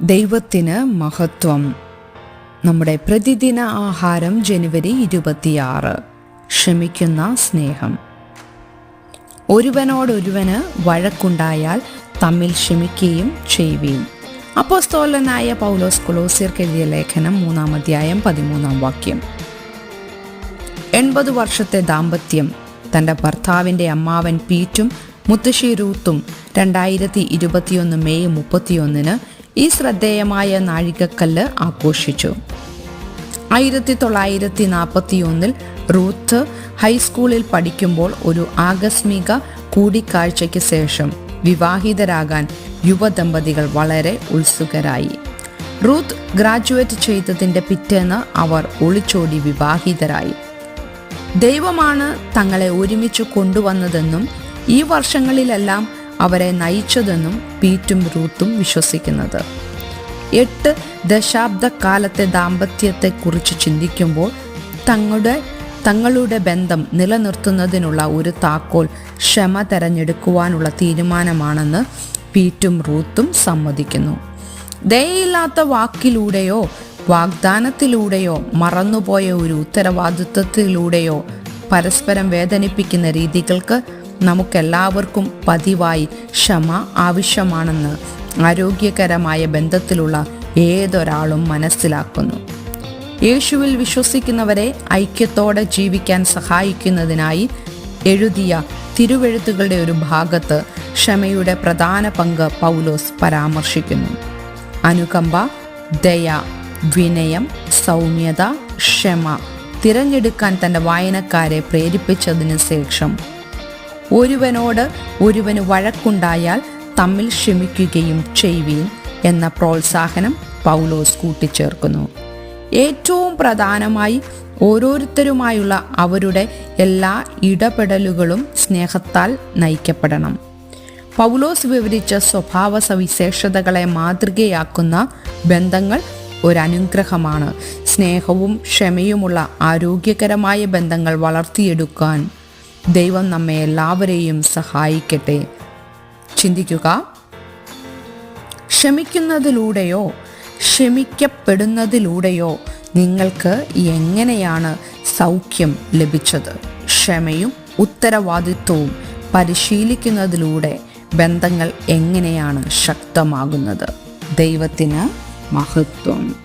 ദൈവത്തിന് മഹത്വം. നമ്മുടെ പ്രതിദിന ആഹാരം ജനുവരി ഇരുപത്തിയാറ്. ക്ഷമിക്കുന്ന സ്നേഹം. ഒരുവനോടൊരുവന് വഴക്കുണ്ടായാൽ തമ്മിൽ ക്ഷമിക്കുകയും ചെയ്യുകയും അപ്പോസ്തോലനായ പൗലോസ് കൊളോസിയർക്ക് ലേഖനം മൂന്നാം അധ്യായം പതിമൂന്നാം വാക്യം. എൺപത് വർഷത്തെ ദാമ്പത്യം. തന്റെ ഭർത്താവിന്റെ അമ്മാവൻ പീറ്റും മുത്തശ്ശി റൂത്തും രണ്ടായിരത്തി ഇരുപത്തിയൊന്ന് മെയ് മുപ്പത്തിയൊന്നിന് ഈ ശ്രദ്ധേയമായ നാഴികക്കല്ല് ആഘോഷിച്ചു. ആയിരത്തി തൊള്ളായിരത്തി നാൽപ്പത്തി ഒന്നിൽ റൂത്ത് ഹൈസ്കൂളിൽ പഠിക്കുമ്പോൾ ഒരു ആകസ്മിക കൂടിക്കാഴ്ചയ്ക്ക് ശേഷം വിവാഹിതരാകാൻ യുവദമ്പതികൾ വളരെ ഉത്സുകരായി. റൂത്ത് ഗ്രാജുവേറ്റ് ചെയ്തതിന്റെ പിറ്റേന്ന് അവർ ഒളിച്ചോടി വിവാഹിതരായി. ദൈവമാണ് തങ്ങളെ ഒരുമിച്ച് കൊണ്ടുവന്നതെന്നും ഈ വർഷങ്ങളിലെല്ലാം അവരെ നയിച്ചതെന്നും പീറ്റും റൂത്തും വിശ്വസിക്കുന്നത്. എട്ട് ദശാബ്ദക്കാലത്തെ ദാമ്പത്യത്തെക്കുറിച്ച് ചിന്തിക്കുമ്പോൾ തങ്ങളുടെ തങ്ങളുടെ ബന്ധം നിലനിർത്തുന്നതിനുള്ള ഒരു താക്കോൽ ക്ഷമ തെരഞ്ഞെടുക്കുവാനുള്ള തീരുമാനമാണെന്ന് പീറ്റും റൂത്തും സമ്മതിക്കുന്നു. ദയയില്ലാത്ത വാക്കിലൂടെയോ വാഗ്ദാനത്തിലൂടെയോ മറന്നുപോയ ഒരു ഉത്തരവാദിത്വത്തിലൂടെയോ പരസ്പരം വേദനിപ്പിക്കുന്ന രീതികൾക്ക് നമുക്കെല്ലാവർക്കും പതിവായി ക്ഷമ ആവശ്യമാണെന്ന് ആരോഗ്യകരമായ ബന്ധത്തിലുള്ള ഏതൊരാളും മനസ്സിലാക്കുന്നു. യേശുവിൽ വിശ്വസിക്കുന്നവരെ ഐക്യത്തോടെ ജീവിക്കാൻ സഹായിക്കുന്നതിനായി എഴുതിയ തിരുവെഴുത്തുകളുടെ ഒരു ഭാഗത്ത് ക്ഷമയുടെ പ്രധാന പങ്ക് പൗലോസ് പരാമർശിക്കുന്നു. അനുകമ്പ ദയ വിനയം സൗമ്യത ക്ഷമ തിരഞ്ഞെടുക്കാൻ തന്റെ വായനക്കാരെ പ്രേരിപ്പിച്ചതിന് ശേഷം ഒരുവനോട് ഒരുവന് വഴക്കുണ്ടായാൽ തമ്മിൽ ക്ഷമിക്കുകയും ചെയ്യുവീൻ എന്ന പ്രോത്സാഹനം പൗലോസ് കൂട്ടിച്ചേർക്കുന്നു. ഏറ്റവും പ്രധാനമായി ഓരോരുത്തരുമായുള്ള അവരുടെ എല്ലാ ഇടപെടലുകളും സ്നേഹത്താൽ നയിക്കപ്പെടണം. പൗലോസ് വിവരിച്ച സ്വഭാവ സവിശേഷതകളെ മാതൃകയാക്കുന്ന ബന്ധങ്ങൾ ഒരനുഗ്രഹമാണ്. സ്നേഹവും ക്ഷമയുമുള്ള ആരോഗ്യകരമായ ബന്ധങ്ങൾ വളർത്തിയെടുക്കാൻ ദൈവം നമ്മെ എല്ലാവരെയും സഹായിക്കട്ടെ. ചിന്തിക്കുക. ക്ഷമിക്കുന്നതിലൂടെയോ ക്ഷമിക്കപ്പെടുന്നതിലൂടെയോ നിങ്ങൾക്ക് എങ്ങനെയാണ് സൗഖ്യം ലഭിച്ചത്? ക്ഷമയും ഉത്തരവാദിത്വവും പരിശീലിക്കുന്നതിലൂടെ ബന്ധങ്ങൾ എങ്ങനെയാണ് ശക്തമാകുന്നത്? ദൈവത്തിന് മഹത്വം.